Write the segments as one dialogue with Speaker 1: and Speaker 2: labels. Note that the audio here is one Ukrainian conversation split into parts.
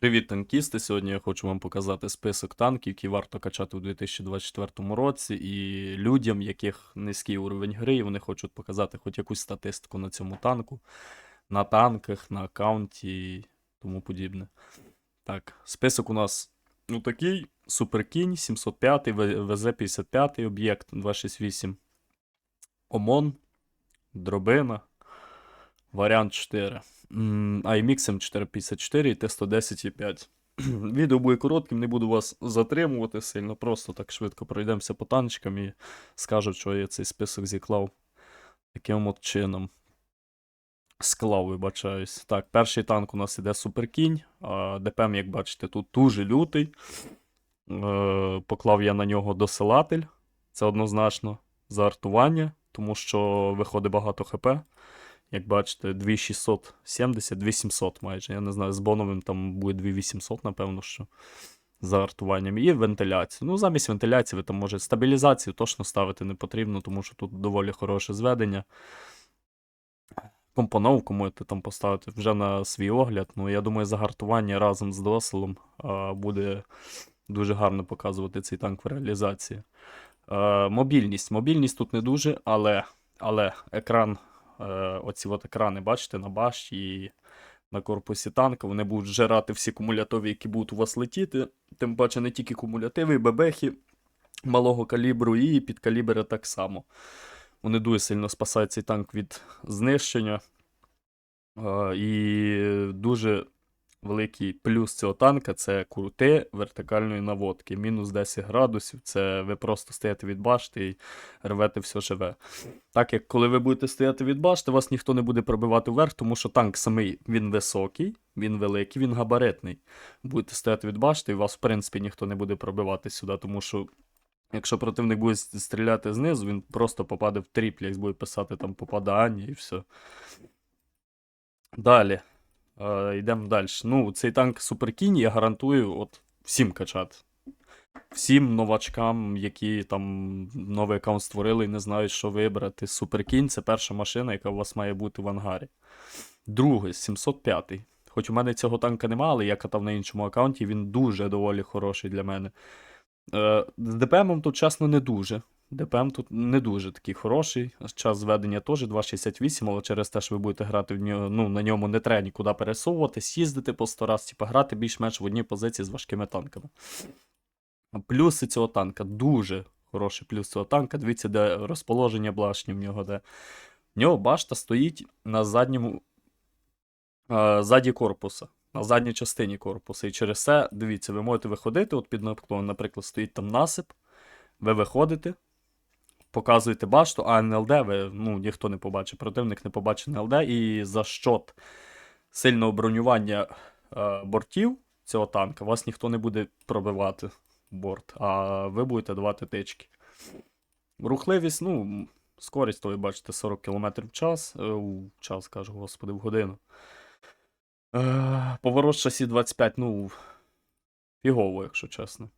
Speaker 1: Привіт, танкісти! Сьогодні я хочу вам показати список танків, які варто качати у 2024 році, і людям, яких низький уровень гри, і вони хочуть показати хоч якусь статистику на цьому танку, на танках, на аккаунті і тому подібне. Так, список у нас ну такий: Суперкінь 705, ВЗ-55, об'єкт 268, ОМОН, Дробина, варіант 4. IMX M454 і Т110,5. Відео буде коротким, не буду вас затримувати сильно, просто так швидко пройдемося по танчикам і скажу, що я цей список зіклав таким от чином. Склав, вибачаюсь. Так, перший танк у нас іде Суперкінь. ДПМ, як бачите, тут дуже лютий. Е, Поклав я на нього досилатель. Це однозначно заартування, тому що виходить багато ХП. Як бачите, 2670, 2700 майже. Я не знаю, з боновим там буде 2800, напевно, що за артуванням. І вентиляцію. Ну, замість вентиляції ви там може стабілізацію точно ставити не потрібно, тому що тут доволі хороше зведення. Компоновку можете там поставити вже на свій огляд. Ну, я думаю, загартування разом з доселом буде дуже гарно показувати цей танк в реалізації. Мобільність. Мобільність тут не дуже, але, але екран оці от екрани, бачите, на башті і на корпусі танка, вони будуть жирати всі кумулятиви, які будуть у вас летіти. Тим паче не тільки кумулятиви, і бебехи малого калібру, і підкалібри так само. Вони дуже сильно спасають цей танк від знищення. Е, і дуже великий плюс цього танка це крути вертикальної наводки. Мінус 10 градусів. Це ви просто стоїте від башти і рвете все живе. Так як коли ви будете стояти від башти, вас ніхто не буде пробивати вверх, тому що танк самий він високий, він великий, він габаритний. Будете стояти від башти, і вас, в принципі, ніхто не буде пробивати сюди, тому що. Якщо противник буде стріляти знизу, він просто попаде в тріплекс, буде писати там попадання і все. Далі. Йдемо далі. Ну, цей танк Суперкінь я гарантую от всім качати. Всім новачкам, які там новий аккаунт створили і не знають, що вибрати. Суперкінь це перша машина, яка у вас має бути в ангарі. Другий, 705. Хоч у мене цього танка немає, але я катав на іншому аккаунті, він дуже доволі хороший для мене. Е, з ДПМом тут, чесно, не дуже. ДПМ тут не дуже такий хороший. Час зведення теж 2.68, але через те, що ви будете грати в нього, ну, на ньому не треба нікуди пересовуватись, їздити по 100 раз, типу, грати більш-менш в одній позиції з важкими танками. Плюси цього танка дуже хороший плюс цього танка. Дивіться, де розположення башні в нього де. В нього башта стоїть на задньому е, ззаді корпуса, на задній частині корпуса. І через це, дивіться, ви можете виходити, от під наклоном, наприклад, стоїть там насип, ви виходите, показуєте башту, а НЛД ви, ну, ніхто не побачить, противник не побачить НЛД, і за щот сильного бронювання е, бортів цього танка вас ніхто не буде пробивати борт, а ви будете давати тички. Рухливість, ну, скорість, то ви бачите 40 км в час, е, в час кажу, господи, в годину. Е, поворот шасі 25, ну, фігово, якщо чесно.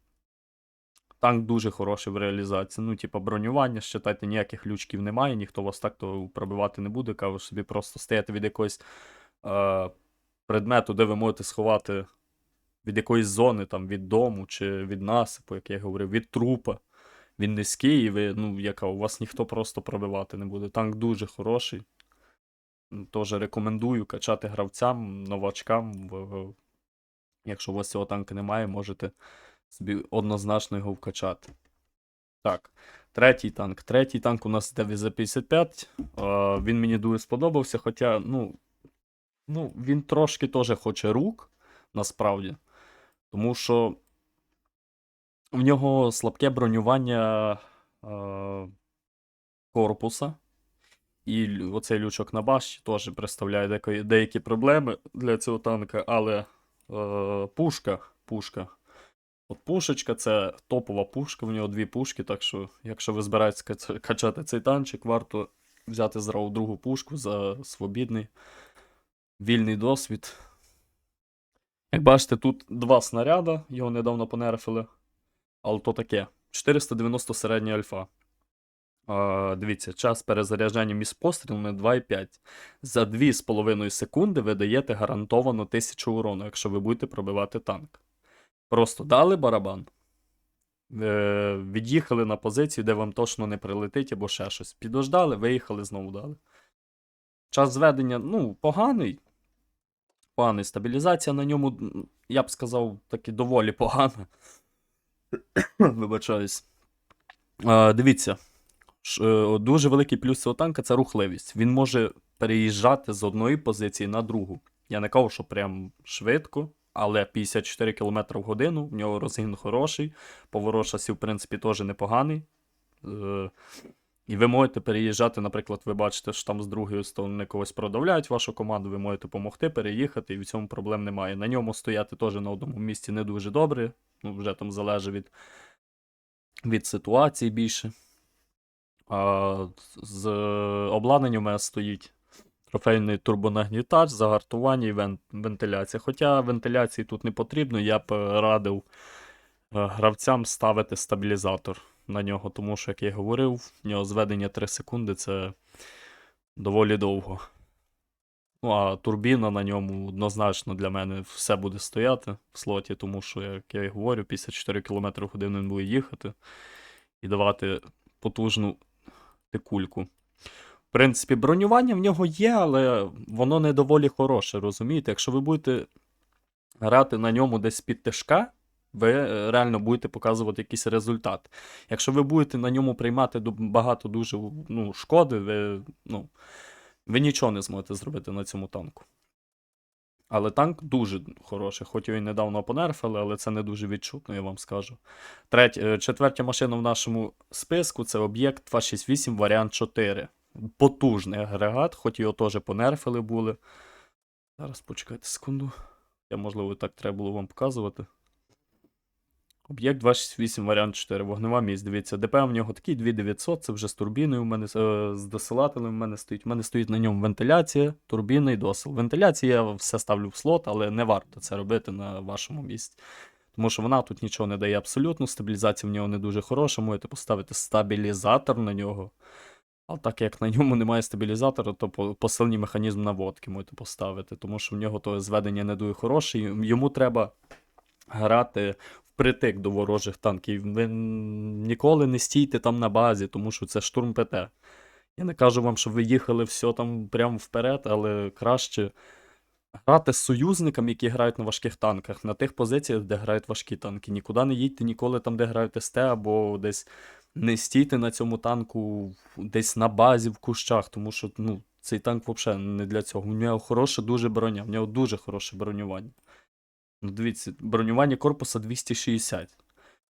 Speaker 1: Танк дуже хороший в реалізації. Ну, типа, бронювання, считайте, ніяких лючків немає, ніхто вас так то пробивати не буде. Кажу собі, просто стояти від якогось е, предмету, де ви можете сховати від якоїсь зони, там, від дому чи від насипу, як я говорив, від трупа. Він низький, і ви, ну, яка, у вас ніхто просто пробивати не буде. Танк дуже хороший. Теж рекомендую качати гравцям, новачкам. Якщо у вас цього танка немає, можете собі однозначно його вкачати. Так, третій танк. Третій танк у нас йде ВЗ-55. Е, він мені дуже сподобався, хоча, ну, ну, він трошки теж хоче рук, насправді. Тому що в нього слабке бронювання е, корпуса. І оцей лючок на башті теж представляє деякі проблеми для цього танка, але е, пушка, пушка. От пушечка це топова пушка, в нього дві пушки, так що, якщо ви збираєтесь качати цей танчик, варто взяти зразу другу пушку за свобідний вільний досвід. Як бачите, тут два снаряда, його недавно понерфили. Але то таке. 490 середня альфа. А, дивіться, час перезаряджання між пострілами 2,5. За 2,5 секунди ви даєте гарантовано 1000 урону, якщо ви будете пробивати танк. Просто дали барабан. Е, від'їхали на позицію, де вам точно не прилетить або ще щось. Підождали, виїхали, знову дали. Час зведення, ну, поганий. Поганий. Стабілізація на ньому, я б сказав, таки доволі погана. Вибачаюсь. А, дивіться. Е, Дуже великий плюс цього танка це рухливість. Він може переїжджати з одної позиції на другу. Я не кажу, що прям швидко, але 54 км в годину, в нього розгін хороший, поворот шасі, в принципі, теж непоганий. Е, І ви можете переїжджати, наприклад, ви бачите, що там з другої сторони когось продавляють вашу команду, ви можете допомогти переїхати, і в цьому проблем немає. На ньому стояти теж на одному місці не дуже добре. Ну, вже там залежить від, від ситуації більше. А, з обладнанням у мене стоїть трофейний турбонагнітач, загартування і вен- вентиляція. Хоча вентиляції тут не потрібно, я б е, радив е, гравцям ставити стабілізатор на нього, тому що, як я говорив, в нього зведення 3 секунди це доволі довго. Ну, а турбіна на ньому однозначно для мене все буде стояти в слоті, тому що, як я й говорю, 54 км в годину він буде їхати і давати потужну тикульку. Принципі, бронювання в нього є, але воно не доволі хороше, розумієте? Якщо ви будете грати на ньому десь під тишка, ви е, реально будете показувати якийсь результат. Якщо ви будете на ньому приймати багато дуже ну, шкоди, ви, ну, ви нічого не зможете зробити на цьому танку. Але танк дуже хороший, хоч його і недавно понерфили, але це не дуже відчутно, я вам скажу. Третя, е, четвертя машина в нашому списку це об'єкт 268 варіант 4. Потужний агрегат, хоч його теж понерфили були. Зараз почекайте секунду. Я, можливо, так треба було вам показувати. Об'єкт 268 варіант 4. Вогнева міць. Дивіться, ДПМ в нього такий 2900, це вже з турбіною. У мене е, з досилателем в мене стоїть. У мене стоїть на ньому вентиляція, турбіна і досил. Вентиляція я все ставлю в слот, але не варто це робити на вашому місці. Тому що вона тут нічого не дає абсолютно. Стабілізація в нього не дуже хороша. Можете поставити стабілізатор на нього. А так як на ньому немає стабілізатора, то посильний механізм наводки можете поставити, тому що в нього то зведення не дуже хороше. Йому треба грати впритик до ворожих танків. Ви ніколи не стійте там на базі, тому що це штурм ПТ. Я не кажу вам, щоб ви їхали все там прямо вперед, але краще грати з союзниками, які грають на важких танках, на тих позиціях, де грають важкі танки. Нікуди не їдьте ніколи там, де грають СТ, або десь не стійте на цьому танку десь на базі в кущах, тому що ну, цей танк взагалі не для цього. У нього хороша дуже броня, в нього дуже хороше бронювання. Ну, дивіться, бронювання корпуса 260.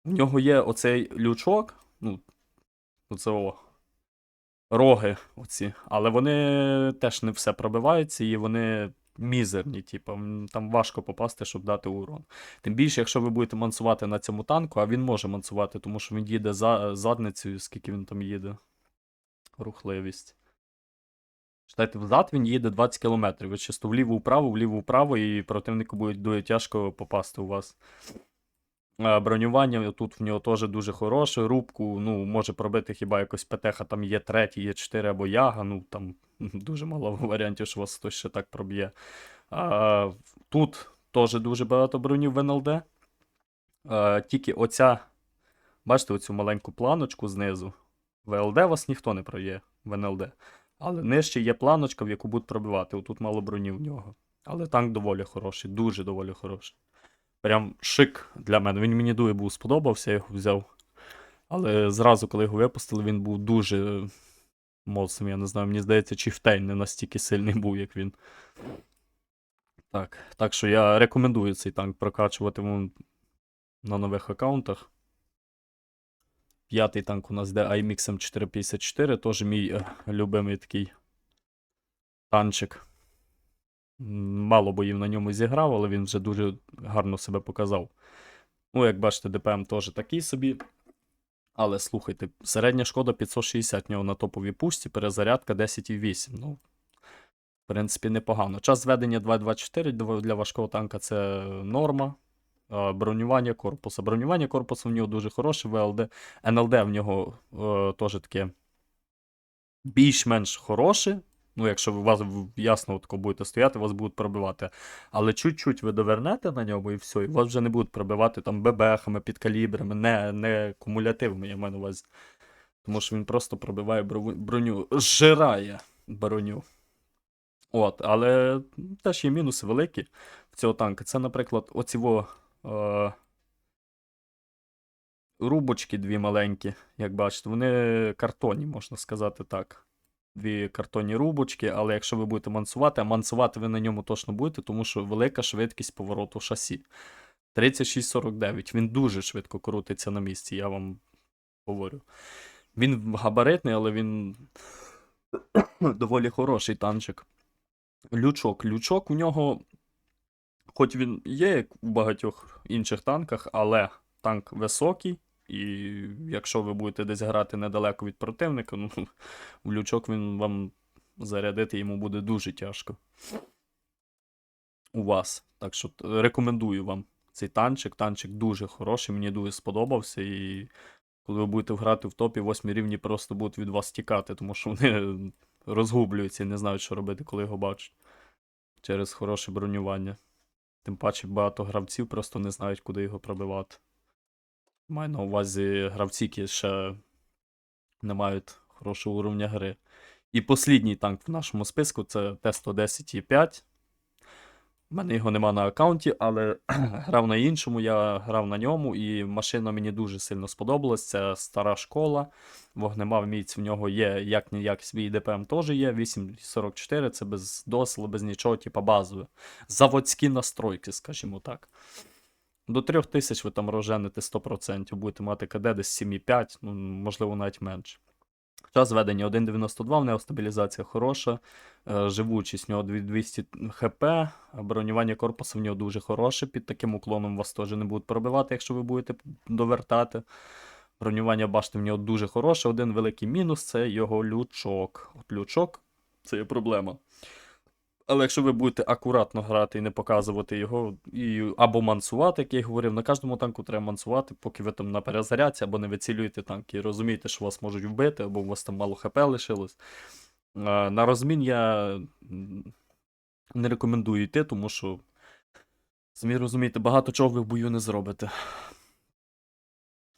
Speaker 1: В нього є оцей лючок, ну, оце о, роги оці, але вони теж не все пробиваються і вони мізерні, типу, там важко попасти, щоб дати урон. Тим більше, якщо ви будете мансувати на цьому танку, а він може мансувати, тому що він їде за задницею, скільки він там їде. Рухливість. Читайте, взад він їде 20 км. Ви чисто вліво-вправо, вліво-вправо, і противнику буде дуже тяжко попасти у вас. Е, Бронювання тут в нього теж дуже хороше. Рубку, ну, може пробити хіба якось ПТХ, там є третій, є 4 або яга. Ну там дуже мало варіантів, що вас хтось ще так проб'є. А, тут теж дуже багато бронів в НЛД. А, тільки оця, бачите, оцю маленьку планочку знизу. В ЛД вас ніхто не проб'є в НЛД. Але нижче є планочка, в яку будуть пробивати. Отут мало броні в нього. Але танк доволі хороший, дуже доволі хороший. Прям шик для мене. Він мені дуже був сподобався, я його взяв. Але зразу, коли його випустили, він був дуже моцним. Я не знаю, мені здається, Чіфтейн не настільки сильний був, як він. Так, так що я рекомендую цей танк прокачувати на нових аккаунтах. П'ятий танк у нас йде IMX M454, теж мій е, любимий такий танчик. Мало боїв на ньому зіграв, але він вже дуже гарно себе показав. Ну, як бачите, ДПМ теж такий собі. Але слухайте, середня шкода 560 в нього на топовій пушці, перезарядка 10,8. Ну, в принципі, непогано. Час зведення 2.24 для- для важкого танка це норма. Бронювання корпуса. Бронювання корпусу в нього дуже хороше, ВЛД. НЛД в нього е, теж таке більш-менш хороше. Ну, якщо ви вас ясно тако будете стояти, вас будуть пробивати. Але чуть-чуть ви довернете на ньому і все, і вас вже не будуть пробивати там бебехами, підкалібрами, не, не кумулятивами, я маю на увазі. Тому що він просто пробиває броню, зжирає броню. От, але теж є мінуси великі в цього танка. Це, наприклад, оці во, е, рубочки дві маленькі, як бачите, вони картонні, можна сказати так. Дві картонні рубочки, але якщо ви будете мансувати, а мансувати ви на ньому точно будете, тому що велика швидкість повороту шасі. 3649. Він дуже швидко крутиться на місці, я вам говорю. Він габаритний, але він доволі хороший танчик. Лючок. Лючок у нього, хоч він є, як у багатьох інших танках, але танк високий. І якщо ви будете десь грати недалеко від противника, ну, в лючок він вам зарядити йому буде дуже тяжко. У вас. Так що рекомендую вам цей танчик. Танчик дуже хороший, мені дуже сподобався. І коли ви будете грати в топі, восьмі рівні просто будуть від вас тікати, тому що вони розгублюються і не знають, що робити, коли його бачать. Через хороше бронювання. Тим паче багато гравців просто не знають, куди його пробивати. Маю на увазі гравці, які ще не мають хорошого уровня гри. І послідній танк в нашому списку це Т-110І5. У мене його нема на аккаунті, але грав на іншому, я грав на ньому, і машина мені дуже сильно сподобалась. Це стара школа. Вогнемав міць в нього є, як ніяк свій ДПМ теж є. 8.44, це без досила, без нічого, типа базове. Заводські настройки, скажімо так. До 3000 ви там розжените 100%, будете мати КД десь 7,5, ну, можливо, навіть менше. Час ведення 1.92, в нього стабілізація хороша, е, живучість в нього 200 хп, бронювання корпусу в нього дуже хороше. Під таким уклоном вас теж не будуть пробивати, якщо ви будете довертати. Бронювання башти в нього дуже хороше. Один великий мінус це його лючок. От лючок це є проблема. Але якщо ви будете акуратно грати і не показувати його, і, або мансувати, як я й говорив, на кожному танку треба мансувати, поки ви там на перезарядці, або не вицілюєте танк і розумієте, що вас можуть вбити, або у вас там мало хп лишилось. На розмін я не рекомендую йти, тому що, самі розумієте, багато чого ви в бою не зробите.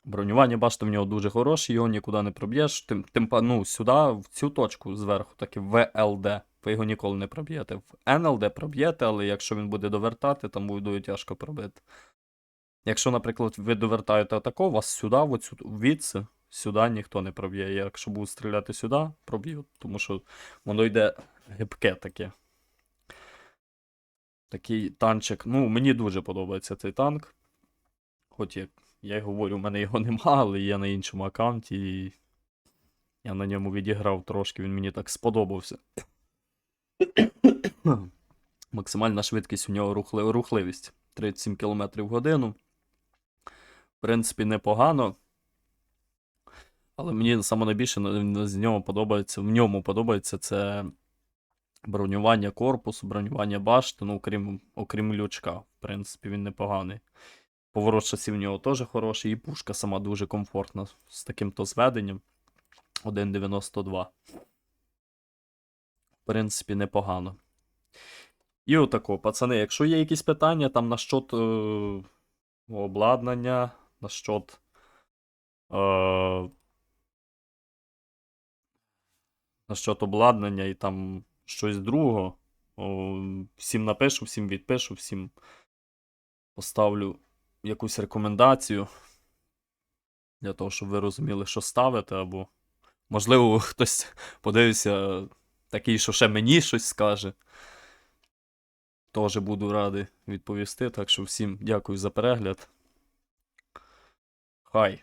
Speaker 1: Бронювання, бачите, в нього дуже хороше, його нікуди не проб'єш. Тим, тим ну, сюди, в цю точку зверху, так і в ВЛД. Ви його ніколи не проб'єте. В НЛД проб'єте, але якщо він буде довертати, там буде тяжко пробити. Якщо, наприклад, ви довертаєте атаку, вас сюди, оцю відси, сюди ніхто не проб'є. Якщо будуть стріляти сюди, проб'ють, тому що воно йде гибке таке. Такий танчик. Ну, мені дуже подобається цей танк. Хоч як я й говорю, у мене його нема, але є на іншому аккаунті. І я на ньому відіграв трошки, він мені так сподобався. Максимальна швидкість у нього рухли... рухливість 37 км в годину. В принципі, непогано. Але мені найбільше з нього подобається, в ньому подобається це бронювання корпусу, бронювання башти, ну, окрім, окрім лючка. В принципі, він непоганий. Поворот шасів в нього теж хороший, і пушка сама дуже комфортна з таким-то зведенням. 1.92. В принципі, непогано. І отако, пацани, якщо є якісь питання там на щот е, обладнання, на щот. Е, на обладнання і там щось другого, о, всім напишу, всім відпишу, всім поставлю якусь рекомендацію. Для того, щоб ви розуміли, що ставити, або. Можливо, хтось подивився такий, що ще мені щось скаже. Теж буду радий відповісти. Так що всім дякую за перегляд. Хай.